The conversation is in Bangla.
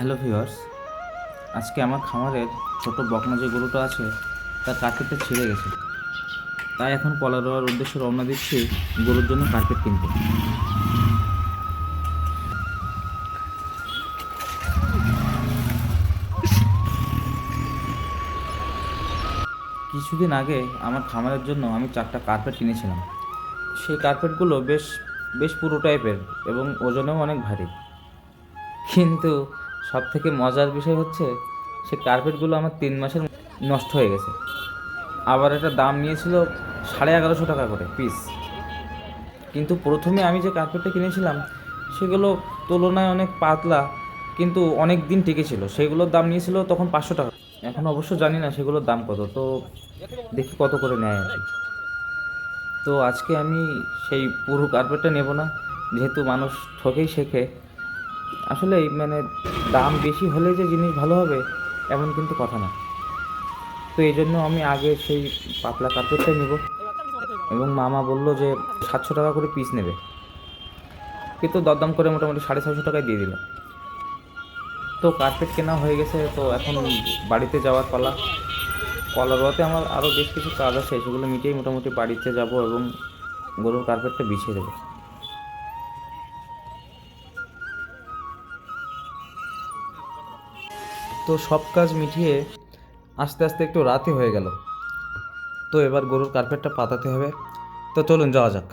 হ্যালো ভিউয়ার্স, আজকে আমার খামারের ছোট বকনা যে গরুটা আছে, তার কার্পেটটা ছিঁড়ে গেছে। তাই এখন কলা দেওয়ার উদ্দেশ্যে রওনা দিচ্ছি গরুর জন্য কার্পেট কিনতে। কিছুদিন আগে আমার খামারের জন্য আমি চারটা কার্পেট কিনেছিলাম। সেই কার্পেটগুলো বেশ বেশ পুরো টাইপের এবং ওজনেও অনেক ভারী। কিন্তু সব থেকে মজার বিষয় হচ্ছে, সে কার্পেটগুলো আমার তিন মাসের নষ্ট হয়ে গেছে। আবার এটা দাম নিয়েছিল সাড়ে এগারোশো টাকা করে পিস কিন্তু প্রথমে আমি যে কার্পেটটা কিনেছিলাম, সেগুলো তুলনায় অনেক পাতলা, কিন্তু অনেক দিন টিকেছিল সেগুলোর দাম নিয়েছিল তখন পাঁচশো টাকা। এখন অবশ্য জানি না সেগুলোর দাম কত, তো দেখি কত করে নেয় আর তো আজকে আমি সেই পুরো কার্পেটটা নেব না, যেহেতু মানুষ ঠকেই শেখে। আসলে মানে দাম বেশি হলে যে জিনিস ভালো হবে, এমন কিন্তু কথা না। তো এই জন্য আমি আগে সেই পাতলা কার্পেটটাই নেব। এবং মামা বলল যে সাতশো টাকা করে পিস নেবে। কিন্তু দরদাম করে মোটামুটি সাড়ে ছশো টাকায় দিয়ে দিল। তো কার্পেট কেনা হয়ে গেছে, তো এখন বাড়িতে যাওয়ার পালা। কলারোয়াতে আমার আরও বেশ কিছু কাজ আছে, সেগুলো মিটিয়েই মোটামুটি বাড়িতে যাব এবং গরুর কার্পেটটা বিছিয়ে দেবো। তো সব কাজ মিটিয়ে আস্তে আস্তে একটু রাতে হয়ে গেল। তো এবার গরুর কার্পেটটা পাতাতে হবে। তো চলুন যাওয়া যাক।